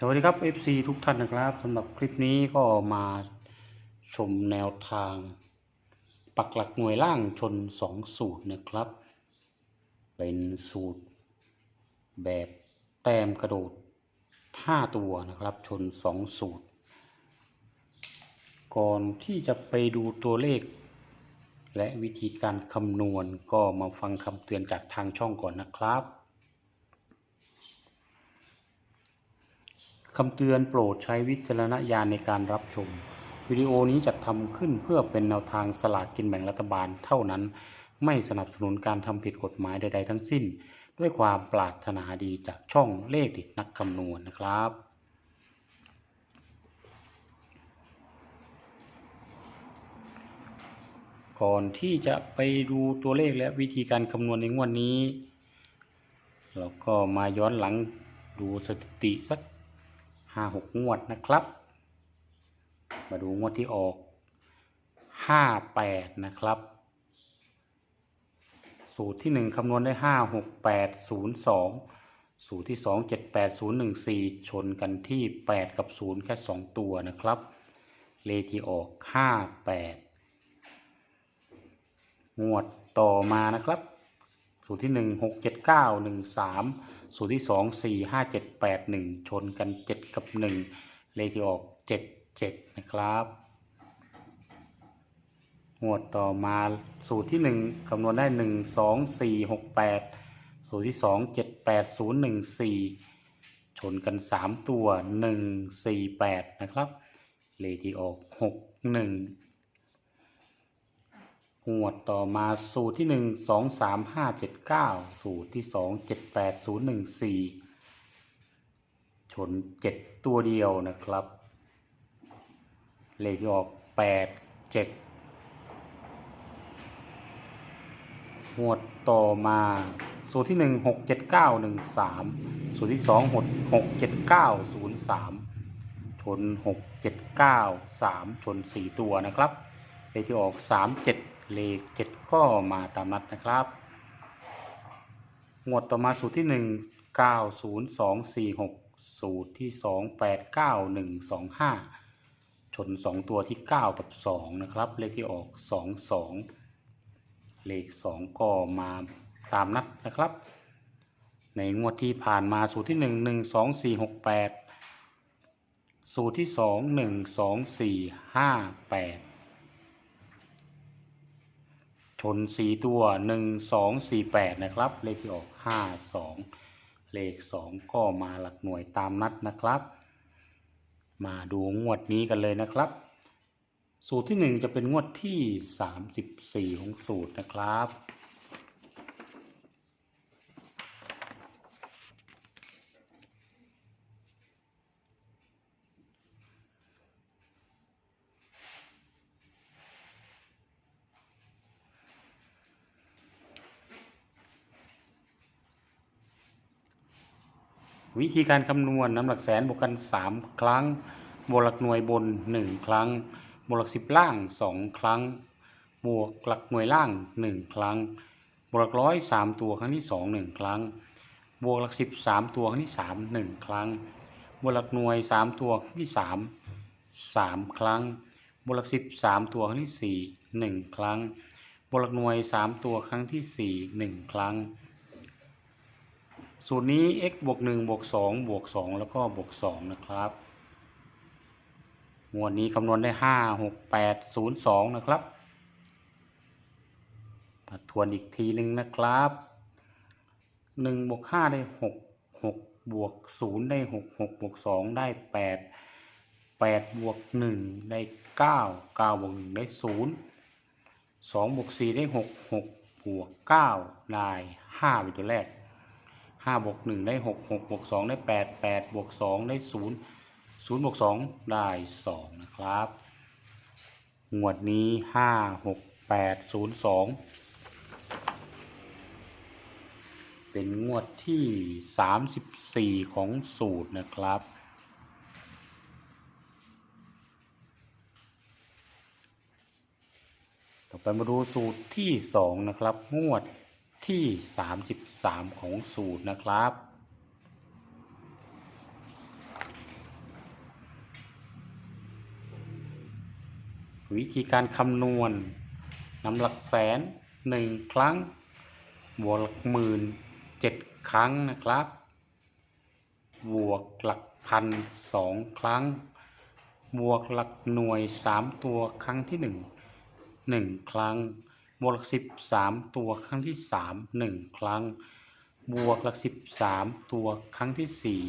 สวัสดีครับ FC ทุกท่านนะครับสำหรับคลิปนี้ก็มาชมแนวทาง ปักหลักหน่วยล่างชน 2 สูตรนะครับ เป็นสูตรแบบแต้มกระโดด 5 ตัวนะครับ ชน 2 สูตร ก่อนที่จะไปดูตัวเลข และวิธีการคำนวณก็มาฟังคำเตือนจากทางช่องก่อนนะครับ คำเตือนโปรดใช้วิจารณญาณในการรับชม วิดีโอนี้จัดทำขึ้นเพื่อเป็นแนวทางสลากกินแบ่งรัฐบาลเท่านั้น ไม่สนับสนุนการทำผิดกฎหมายใด ๆ ทั้งสิ้น ด้วยความปรารถนาดีจากช่องเลขเด็ดนักคำนวณนะครับ ก่อนที่จะไปดูตัวเลขและวิธีการคำนวณในงวดนี้ เราก็มาย้อนหลังดูสถิติสัก ห้าหกงวดนะครับ มาดูงวดที่ออกห้าแปดนะครับ สูตรที่หนึ่งคำนวณได้ห้าหกแปดศูนย์สองสูตรที่สองเจ็ดแปดศูนย์หนึ่งสี่ชนกันที่แปดกับศูนย์แค่สองตัวนะครับ เลขที่ออกห้าแปดงวดต่อมานะครับ สูตรที่หนึ่งหกเจ็ดเก้าหนึ่งสาม สูตรที่สองสี่ห้าเจ็ดแปดหนึ่งชนกันเจ็ดกับหนึ่งเลขที่ออกเจ็ดเจ็ดนะครับงวดต่อมาสูตรที่หนึ่งคำนวณได้หนึ่งสองสี่หกแปดสูตรที่สองเจ็ดแปดศูนย์หนึ่งสี่ชนกันสามตัวหนึ่งสี่แปดนะครับ เลขที่ออกหกหนึ่ง หวดต่อมาสูตรที่หนึ่งสองสามห้าเจ็ดเก้าสูตรที่สองเจ็ดแปดศูนย์หนึ่งสี่ชนเจ็ดตัวเดียวนะครับ เลขที่ออกแปดเจ็ดหวดต่อมาสูตรที่หนึ่งหกเจ็ดเก้าหนึ่งสามสูตรที่สองหกหกเจ็ดเก้าศูนย์สามชนหกเจ็ดเก้าสามชนสี่ตัวนะครับเลขที่ออกสามเจ็ด เลขเจ็ดก็มาตามนัดนะครับ งวดต่อมาสูตรที่หนึ่งเก้าศูนย์สองสี่หกสูตรที่สองแปดเก้าหนึ่งสองห้าชนสองตัวที่เก้ากับสองนะครับ เลขที่ออกสองสองเลขสองก็มาตามนัดนะครับ ในงวดที่ผ่านมาสูตรที่หนึ่งหนึ่งสองสี่หกแปดสูตรที่สองหนึ่งสองสี่ห้าแปด ชนสีตัวหนึ่งสองสี่แปดนะครับ เลขที่ออกห้าสองเลขสองก็มาหลักหน่วยตามนัดนะครับ มาดูงวดนี้กันเลยนะครับ สูตรที่หนึ่งจะเป็นงวดที่สามสิบสี่ของสูตรนะครับ วิธีการคำนวณน้ำหลักแสนบวกกัน 3 ครั้ง บวกหลักหน่วยบน 1 ครั้ง บวกหลักสิบล่าง 2 ครั้ง บวกหลักหน่วยล่าง 1 ครั้ง บวกหลักร้อยสามตัวครั้งที่ 2 1 ครั้ง บวกหลักสิบสามตัวครั้งที่ 3 1 ครั้ง บวกหลักหน่วย 3 ตัวครั้งที่ 3 3 ครั้ง บวกหลักสิบสามตัวครั้งที่ 4 1 ครั้ง บวกหลักหน่วย 3 ตัวครั้งที่ 4 1 ครั้ง สูตรนี้ x บวก1บวก2บวก2แล้วก็บวก2นะครับงวดนี้คำนวณได้ 5 6 8 0 2 นะครับมาทวนอีกทีหนึ่งนะครับ 1บวก5ได้ 6 6 บวก 0 ได้ 6 6 บวก 2 ได้ 8 8 บวก 1 ได้ 9 9 บวก 1 ได้ 0 2 บวก 4 ได้ 6 6 บวก 9 ได้ 5 เป็นตัวแรก ห้าบวกหนึ่งได้หกหกบวกสองได้แปดแปดบวกสองได้ศูนย์ศูนย์บวกสองได้สองนะครับงวดนี้ห้าหกแปดศูนย์สองเป็นงวดที่สามสิบสี่ของสูตรนะครับต่อไปมาดูสูตรที่สองนะครับงวด ที่ 33 ของสูตรนะครับ วิธีการคำนวณนำหลักแสนหนึ่งครั้ง บวกหลักหมื่นเจ็ดครั้งนะครับ บวกหลักพันสองครั้ง บวกหลักหน่วยสามตัวครั้งที่หนึ่งหนึ่งครั้ง บวกหลักสิบสามตัวครั้งที่สามหนึ่งครั้ง บวกหลักสิบสามตัวครั้งที่สี่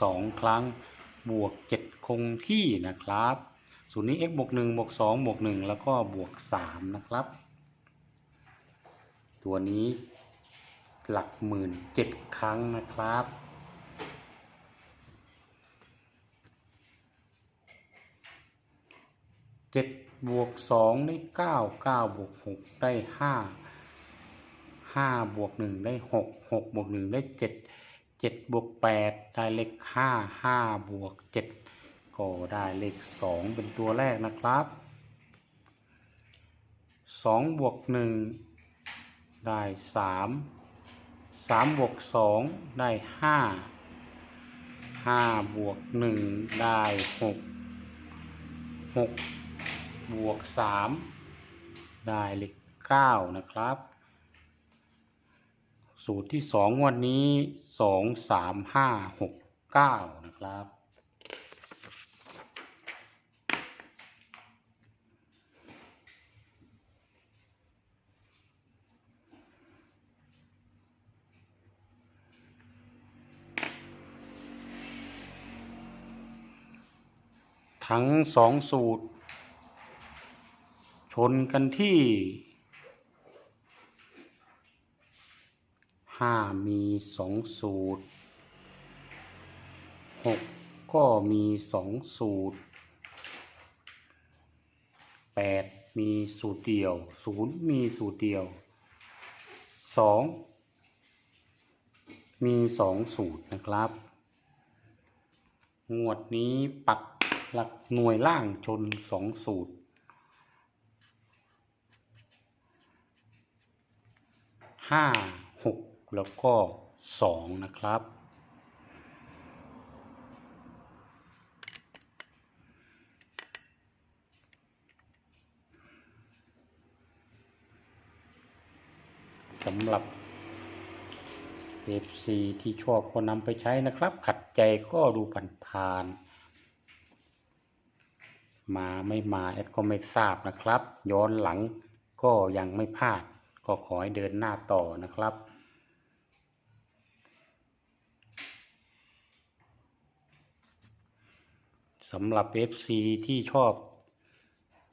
สองครั้ง บวกเจ็ดคงที่นะครับสูตรนี้ x บวกหนึ่งบวกสองบวกหนึ่งแล้วก็บวกสามนะครับ ตัวนี้หลักหมื่นเจ็ดครั้งนะครับเจ็ด บวกสองได้เก้าเก้าบวกหกได้ห้าห้าบวกหนึ่งได้หกหกบวกหนึ่งได้เจ็ดเจ็ดบวกแปดได้เลขห้าห้าบวกเจ็ดก็ได้เลขสองเป็นตัวแรกนะครับสองบวกหนึ่งได้สามสามบวกสองได้ห้าห้าบวกหนึ่งได้หกหก บวกสามได้เลขเก้านะครับ สูตรที่สองวันนี้สองสามห้าหกเก้านะครับ ทั้งสองสูตร นกันที่ห้ามีสองสูตรหกก็มีสองสูตรแปดมีสูตรเดียวศูนย์มีสูตรเดียวสองมีสองสูตรนะครับ งวดนี้ปักหลักหน่วยล่างชนสองสูตร ห้าหกแล้วก็สองนะครับ สำหรับ FC ที่ชอบก็นำไปใช้นะครับ ขัดใจก็ดูผ่านๆมาไม่มาแอดก็ไม่ทราบนะครับ ย้อนหลังก็ยังไม่พลาด ก็ขอให้เดินหน้าต่อนะครับ สำหรับ FC ที่ชอบ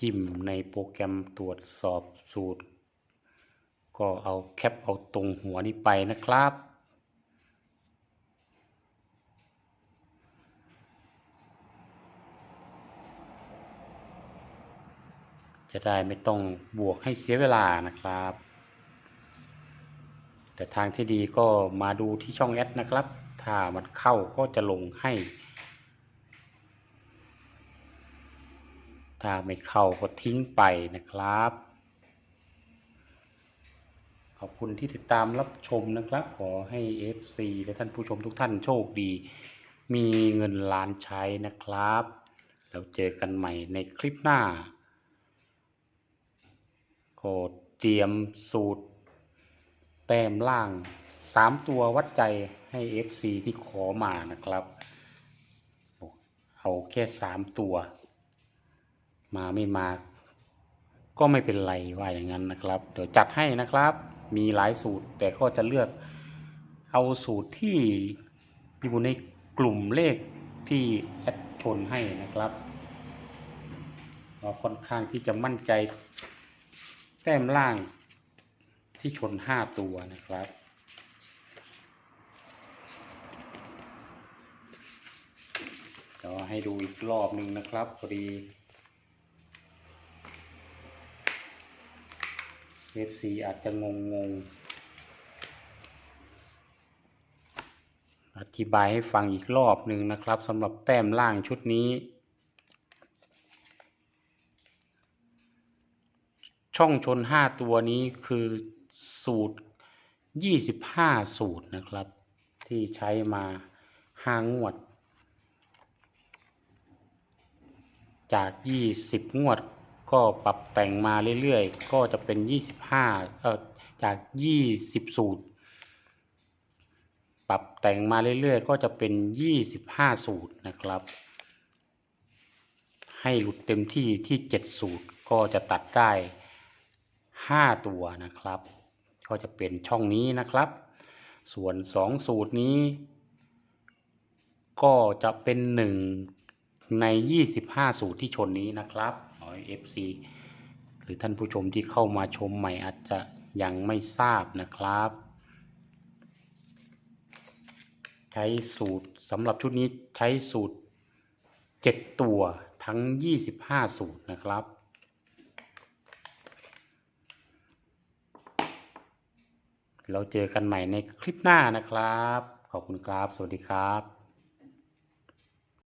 จิ้มในโปรแกรมตรวจสอบสูตร ก็เอาแคปเอาตรงหัวนี้ไปนะครับจะได้ไม่ต้องบวกให้เสียเวลานะครับ แต่ทางที่ดีก็มาดูที่ช่องแอดนะครับ ถ้ามันเข้าก็จะลงให้ ถ้าไม่เข้าก็ทิ้งไปนะครับ ขอบคุณที่ติดตามรับชมนะครับ ขอให้ FC และท่านผู้ชมทุกท่านโชคดี มีเงินล้านใช้นะครับ แล้วเจอกันใหม่ในคลิปหน้าโคดเตรียมสูตร แต้มล่าง 3 ตัววัดใจให้ FC ที่ขอมานะครับเอาแค่ 3 ตัว มาไม่มา ก็ไม่เป็นไรว่าอย่างนั้นนะครับ เดี๋ยวจัดให้นะครับ มีหลายสูตรแต่ก็จะเลือกเอาสูตรที่อยู่ในกลุ่มเลขที่แอดชนให้นะครับเราค่อนข้างที่จะมั่นใจ แต้มล่าง ที่ชน5ตัวนะครับ เดี๋ยวให้ดูอีกรอบหนึ่งนะครับพอดี FC อาจจะงงงๆอธิบายให้ฟังอีกรอบหนึ่งนะครับสำหรับแต้มล่างชุดนี้ ช่องชน5ตัวนี้คือ สูตร 25 สูตรนะครับ ที่ใช้มา5งวด จาก 20 งวดก็ปรับแต่งมาเรื่อยๆ ก็จะเป็น 25เอ่อจาก 20 สูตร ปรับแต่งมาเรื่อยๆ ก็จะเป็น 25 สูตรนะครับ ให้หลุดเต็มที่ที่ 7 สูตรก็จะตัดได้ 5 ตัวนะครับ ก็จะเป็นช่องนี้นะครับ ส่วน 2 สูตรนี้ ก็จะเป็นหนึ่งใน 25 สูตรที่ชนนี้นะครับขอให้ FC หรือท่านผู้ชมที่เข้ามาชมใหม่อาจจะยังไม่ทราบนะครับ ใช้สูตรสำหรับชุดนี้ใช้สูตร 7 ตัวทั้ง 25 สูตรนะครับ เราเจอกันใหม่ในคลิปหน้านะครับ ขอบคุณครับ สวัสดีครับ